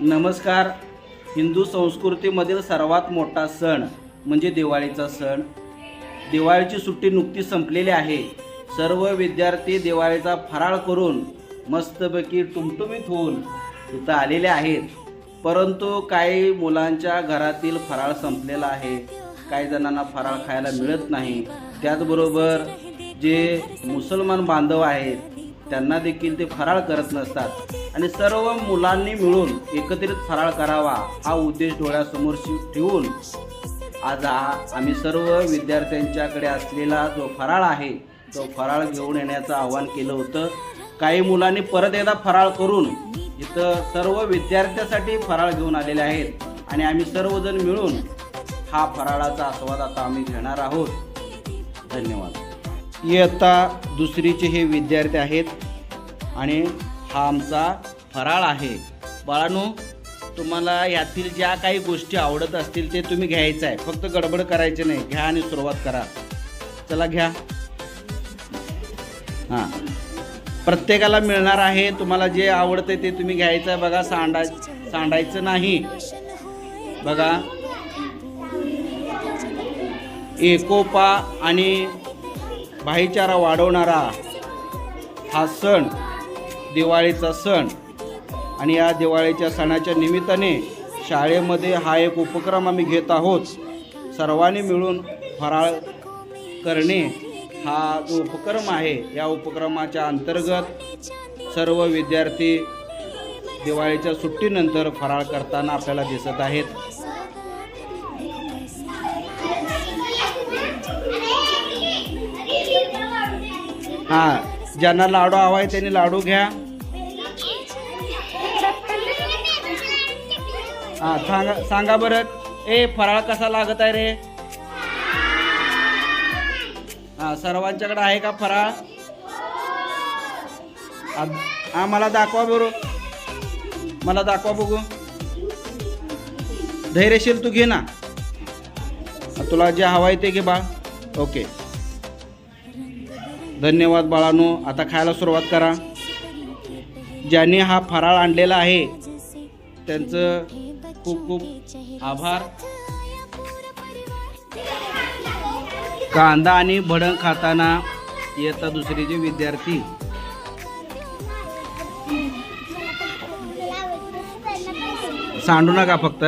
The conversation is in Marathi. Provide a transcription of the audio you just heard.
नमस्कार. हिंदू संस्कृतीमधील सर्वात मोठा सण म्हणजे दिवाळीचा सण. दिवाळीची सुट्टी नुकती संपलेली आहे. सर्व विद्यार्थी दिवाळीचा फराळ करून मस्तपैकी टुमटुमीत होऊन इथं आलेले आहेत. परंतु काही मुलांच्या घरातील फराळ संपलेला आहे. काही जणांना फराळ खायला मिळत नाही. त्याचबरोबर जे मुसलमान बांधव आहेत त्यांना देखील ते फराळ करत नसतात. आणि सर्व मुलांनी मिळून एकत्रित फराळ करावा हा उद्देश डोळ्यासमोर ठेवून आज हा आम्ही सर्व विद्यार्थ्यांच्याकडे असलेला जो फराळ आहे तो फराळ घेऊन येण्याचं आवाहन केलं होतं. काही मुलांनी परत एकदा फराळ करून इथं सर्व विद्यार्थ्यासाठी फराळ घेऊन आलेले आहेत. आणि आम्ही सर्वजण मिळून हा फराळाचा आस्वाद आता आम्ही घेणार आहोत. धन्यवाद. इयत्ता दुसरीचे हे विद्यार्थी आहेत आणि हा आमचा फराळ आहे. बाळांनो तुम्हाला यातील ज्या काही गोष्टी आवडत असतील ते तुम्ही घ्यायचं आहे. फक्त गडबड करायचे नाही. घ्या आणि सुरुवात करा. चला घ्या. हां. प्रत्येकाला मिळणार आहे. तुम्हाला जे आवडतं ते तुम्ही घ्यायचं आहे. बघा सांडाय सांडायचं नाही. बघा. एकोपा आणि भाईचारा वाढवणारा हा सण दिवाळीचा सण आणि या दिवाळीच्या सणाच्या निमित्ताने शाळेमध्ये हा एक उपक्रम आम्ही घेत आहोत. सर्वांनी मिळून फराळ करणे हा जो उपक्रम आहे या उपक्रमाच्या अंतर्गत सर्व विद्यार्थी दिवाळीच्या सुट्टीनंतर फराळ करताना आपल्याला दिसत आहेत. हां ज्यांना लाडू हवा आहे त्यांनी लाडू घ्या. हां सांगा सांगा बरं. ए फराळ कसा लागत आहे रे? हां सर्वांच्याकडे आहे का फराळ? हा मला दाखवा बरं. मला दाखवा बघू. धैर्यशील तू घे ना. तुला जे हवं आहे ते घे बा. ओके. धन्यवाद बाळानो आता खायला सुरुवात करा. ज्यांनी हा फराळ आणलेला आहे त्यांचं खूप खूप आभार. कांदा आणि भडंग खाताना इयत्ता दुसरीचे विद्यार्थी. सांडू नका फक्त